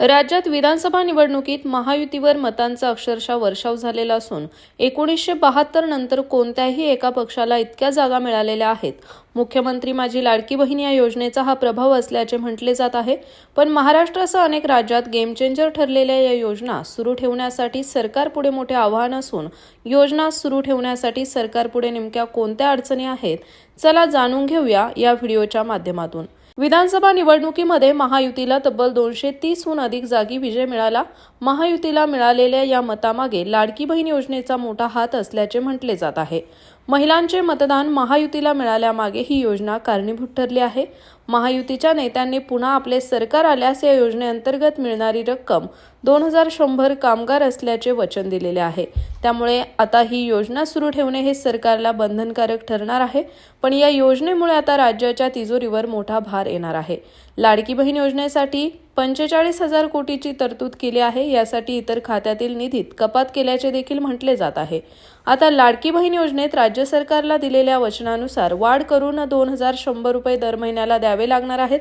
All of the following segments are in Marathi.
राज्यात विधानसभा निवडणुकीत महायुतीवर मतांचा अक्षरशः वर्षाव झालेला असून एकोणीसशे बहात्तर नंतर कोणत्याही एका पक्षाला इतक्या जागा मिळालेल्या आहेत. मुख्यमंत्री माझी लाडकी बहीण या योजनेचा हा प्रभाव असल्याचे म्हटले जात आहे. पण महाराष्ट्रासह अनेक राज्यात गेम चेंजर ठरलेल्या या योजना सुरू ठेवण्यासाठी सरकारपुढे मोठे आव्हान असून योजना सुरू ठेवण्यासाठी सरकारपुढे नेमक्या कोणत्या अडचणी आहेत चला जाणून घेऊया या व्हिडिओच्या माध्यमातून. विधानसभा निवडणुकीमध्ये महायुतीला तब्बल दोनशे तीसहून अधिक जागी विजय मिळाला. महायुतीला मिळालेल्या या मतामागे लाडकी बहीण योजनेचा मोठा हात असल्याचे म्हटले जात आहे. महिलांचे मतदान महायुतीला मिळाल्यामागे ही योजना कारणीभूत ठरली आहे. महायुतीच्या नेत्यांनी पुन्हा आपले सरकार आल्यास या योजनेअंतर्गत मिळणारी रक्कम दोन हजार शंभर कामगार असल्याचे वचन दिलेले आहे. त्यामुळे आता ही योजना सुरू ठेवणे हे सरकारला बंधनकारक ठरणार आहे. पण या योजनेमुळे आता राज्याच्या तिजोरीवर मोठा भार येणार आहे. लाडकी बहीण योजनेसाठी पंचेचाळीस हजार कोटीची तरतूद केली आहे यासाठी इतर खात्यातील निधीत कपात केल्याचे देखील म्हटले जात आहे. आता लाडकी बहीण योजनेत राज्य सरकारला दिलेल्या वचनानुसार वाढ करून दोन हजार शंभर रुपये दर महिन्याला द्यावे लागणार आहेत.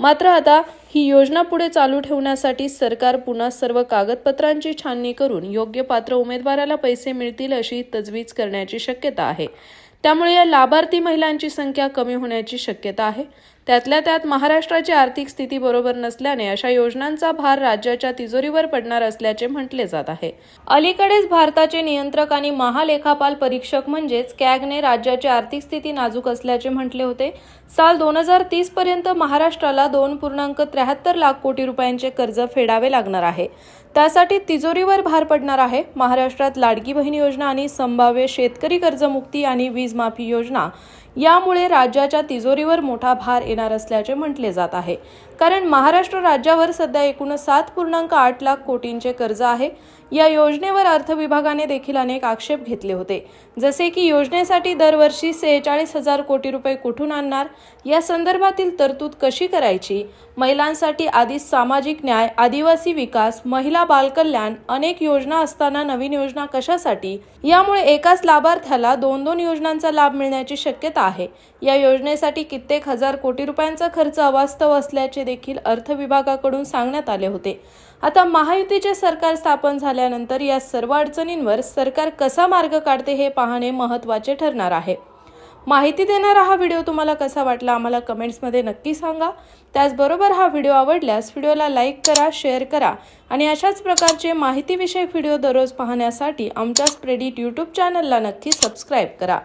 मात्र आता ही योजना पुढे चालू ठेवण्यासाठी सरकार पुन्हा सर्व कागदपत्रांची छाननी करून योग्य पात्र उमेदवाराला पैसे मिळतील अशी तजवीज करण्याची शक्यता आहे. त्यामुळे या लाभार्थी महिलांची संख्या कमी होण्याची शक्यता आहे. त्यातल्या त्यात महाराष्ट्राची आर्थिक स्थिती बरोबर नसल्याने अशा योजनांचा भार राज्याच्या तिजोरीवर पडणार असल्याचे म्हटले जात आहे. अलीकडेच भारताचे नियंत्रक आणि महालेखापाल परीक्षक म्हणजेच कॅगने राज्याची आर्थिक स्थिती नाजूक असल्याचे म्हटले होते. साल दोन हजार तीस पर्यंत महाराष्ट्राला दोन पूर्णांक त्र्याहत्तर लाख कोटी रुपयांचे कर्ज फेडावे लागणार आहे. त्यासाठी तिजोरीवर भार पडणार आहे. महाराष्ट्रात लाडकी बहीण योजना आणि संभाव्य शेतकरी कर्जमुक्ती आणि वीज माफी योजना यामुळे राज्याच्या तिजोरीवर मोठा भार येणार असल्याचे म्हटले जात आहे. कारण महाराष्ट्र राज्यावर सध्या एकूण सात पूर्णांक आठ लाख कोटींचे कर्ज आहे. या योजनेवर अर्थ विभागाने देखील अनेक आक्षेप घेतले होते. जसे की योजनेसाठी दरवर्षी सेहेचाळीस हजार कोटी रुपये कुठून आणणार? या संदर्भातील तरतूद कशी करायची? महिलांसाठी आधीच सामाजिक न्याय आदिवासी विकास महिला बालकल्याण अनेक योजना असताना नवीन योजना कशासाठी? यामुळे एकाच लाभार्थ्याला दोन दोन योजनांचा लाभ मिळण्याची शक्यता आहे. या योजनेसाठी कित्येक हजार कोटी रुपयांचा खर्च अवास्तव असल्याचे देखील अर्थ विभागाकडून सांगण्यात आले होते. आता महायुतीचे सरकार स्थापन झाल्यानंतर या सर्व अडचणींवर सरकार कसा मार्ग काढते हे पाहणे महत्त्वाचे ठरणार आहे. माहिती देणारा हा व्हिडिओ तुम्हाला कसा वाटला आम्हाला कमेंट्समध्ये नक्की सांगा. त्याचबरोबर हा व्हिडिओ आवडल्यास व्हिडिओला लाईक करा शेअर करा आणि अशाच प्रकारचे माहितीविषयक व्हिडिओ दररोज पाहण्यासाठी आमच्या स्प्रेडिट यूट्यूब चॅनलला नक्की सबस्क्राईब करा.